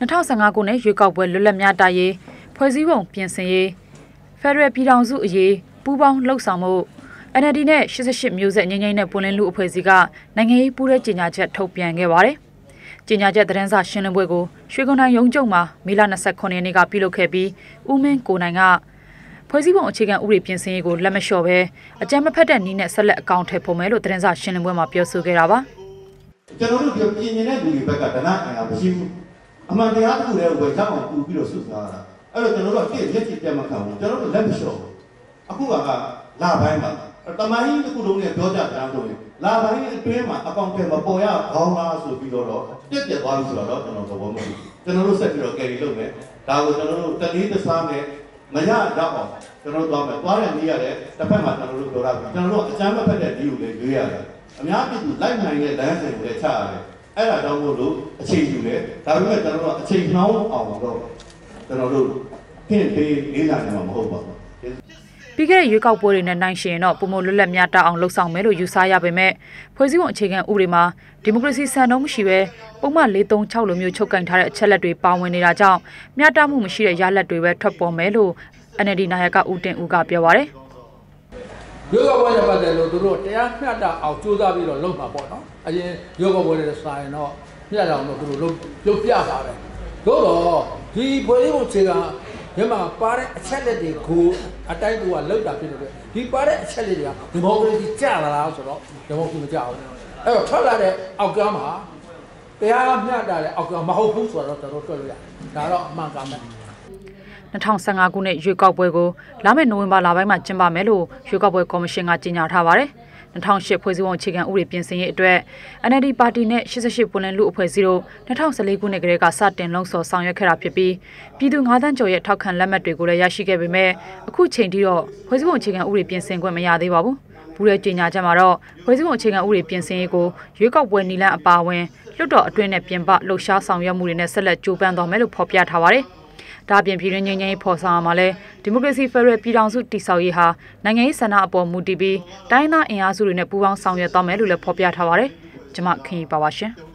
2015ခုနှစ်ရွေးကောက်ပွဲလွတ်လပ်များတာရေးဖွဲ့စည်းပုံပြင်ဆင်ရေးဖက်ဒရယ်ပြည်ထောင်စုအရေးပူးပေါင်းလှုပ်ဆောင်မှု NLD နဲ့88မျိုးဆက်ငင်းငိမ့်တဲ့ပွင့်လင်းလူအဖွဲ့အစည်းကနိုင်ငံရေးပူးရဲကြေညာချက်ထုတ်ပြန်ခဲ့ပါတယ်။ကြေညာချက်သတင်းစာရှင်းလင်းပွဲကိုရွှေကုန်းတိုင်းရုံးချုပ်မှာမေလ29ရက်နေ့ကပြုလုပ်ခဲ့ပြီးဦးမင်းကိုနိုင်ကဖွဲ့စည်းပုံအခြေခံဥပဒေပြင်ဆင်ရေးကိုလက်မလျှော့ဘဲအကြမ်းမဖက်တဲ့နည်းနဲ့ဆက်လက်အကောင့်ထည့်ဖို့မယ်လို့သတင်းစာရှင်းလင်းပွဲမှာပြောဆိုခဲ့တာပါ။ကျွန်တော်တို့ပြင်ပြင်နေတဲ့လူတွေဘက်ကဒနာအင်အားမရှိဘူး အမှန်တရားတစ်ခုလည်းဝယ်ချက်အောင်ပူပြီးတော့ဆွတ်စားတာအဲ့တော့ကျွန်တော်တို့ကပြည့်ရက်ကြည့်ပြတ်မခံဘူးကျွန်တော်တို့လက်မလျှော့ဘူးအခုကလာပိုင်းမှာတမိုင်းတစ်ခုလုံးနဲ့ပြောကြတယ်ဆိုရင်လာပိုင်းအတွင်းမှာအကောင့်ထဲမပေါ်ရခေါင်းလားဆိုပြီးတော့ပြက်ပြက်သွားပြီဆိုတော့ကျွန်တော်သဘောမတူကျွန်တော်တို့ဆက်ပြီးတော့ကယ်ရီလုပ်မယ်ဒါကိုကျွန်တော်တို့တလေးတစားနဲ့မရတော့အောင်ကျွန်တော်တို့သွားမယ်သွားတဲ့နေ့ရတယ်တစ်ဖက်မှာကျွန်တော်တို့ပြောတာကျွန်တော်တို့အချမ်းမဖက်တဲ့ဒီကိုလည်းရွေးရတယ်အများပြည်သူလိုက်နိုင်တဲ့လမ်းစဉ်ကိုလည်းချရတယ် အဲ့ဒါကြောင့်မို့လို့အချိန်ယူတယ်ဒါပေမဲ့ကျွန်တော်တို့အချိန်နှောင်းအောင်တော့ကျွန်တော်တို့ပြင်ပေးလေးလာနေမှာမဟုတ်ပါဘူးပြီးခဲ့တဲ့ရွေးကောက်ပွဲတွေနဲ့နိုင်ရှင်တော့ပုံမလွတ်လပ်များတအောင်လှုပ်ဆောင်မယ်လို့ယူဆရပေမဲ့ဖွဲ့စည်းပုံအခြေခံဥပဒေမှာဒီမိုကရေစီစံနှုန်းမရှိဘဲပုံမှန်436လိုမျိုးချုပ်ကင်ထားတဲ့အချက်လက်တွေပါဝင်နေတာကြောင့်မျှတမှုမရှိတဲ့ရလဒ်တွေပဲထွက်ပေါ်မယ်လို့ NLD နာယကဦးတင်ဦးကပြောပါရယ် ရုပ်ကပွဲနဲ့ပတ်သက်လို့သူတို့တရားမျှတအောင်ကြိုးစားပြီးတော့လုပ်မှာပေါ့နော်အရင်ရုပ်ကပွဲနဲ့ဆိုင်တော့မျှတအောင်တော့သူတို့လုပ်လုပ်ပြပါတယ်သို့တော့ဒီဖွဲ့စည်းပုံခြေကဒီမှာပါတဲ့အချက်လက်တွေကိုအတိုင်းသူကလောက်တာဖြစ်တယ်ဒီပါတဲ့အချက်လက်တွေကဒီမိုကရေစီကျလာလားဆိုတော့ဒီမိုကရေစီမကျဘူးအဲ့တော့ထွက်လာတဲ့အောက်ကမ်းမှာတရားမျှတတဲ့အောက်ကမ်းမဟုတ်ဘူးဆိုတော့ကျွန်တော်တွေ့လို့ရတယ်ဒါတော့အမှန်ကန်တယ် 2015ခုနှစ်ရွေးကောက်ပွဲကိုလာမယ့်နိုဝင်ဘာလပိုင်းမှာကျင်းပမယ်လို့ရွေးကောက်ပွဲကော်မရှင်ကကြေညာထားပါတယ်။2008ဖွဲ့စည်းပုံအခြေခံဥပဒေပြင်ဆင်ရေးအတွက် NLD ပါတီနဲ့88ပွန်လင်းလူအဖွဲ့အစည်းတို့2014ခုနှစ်ကတည်းကစတင်လှုံ့ဆော်ဆောင်ရွက်ခဲ့တာဖြစ်ပြီးပြည်သူ9တန်းကျော်ရဲ့ထောက်ခံလက်မှတ်တွေကိုလည်းရရှိခဲ့ပေမဲ့အခုချိန်ထိတော့ဖွဲ့စည်းပုံအခြေခံဥပဒေပြင်ဆင်ခွင့်မရသေးပါဘူး။ဘူးရဲ့ကြေညာချက်မှာတော့ဖွဲ့စည်းပုံအခြေခံဥပဒေပြင်ဆင်ရေးကိုရွေးကောက်ပွဲနီလန်းအပါအဝင်လွှတ်တော်အတွင်းနဲ့ပြင်ပလှုပ်ရှားဆောင်ရွက်မှုတွေနဲ့ဆက်လက်ကြိုးပမ်းသွားမယ်လို့ဖော်ပြထားပါတယ်။ ဒါပြင်ပြည်တွင်းငြိမ်းချမ်းရေးဖော်ဆောင်မှာလဲဒီမိုကရေစီဖက်ဒရယ်ပြည်ထောင်စုတည်ဆောက်ရေးဟာနိုင်ငံရေးဆန္ဒအပေါ်မူတည်ပြီးတိုင်းသားအင်အားစုတွေနဲ့ပူးပေါင်းဆောင်ရွက်သွားမယ်လို့လည်းဖော်ပြထားပါတယ်။ကျွန်မခင်ရီပါပါရှင်။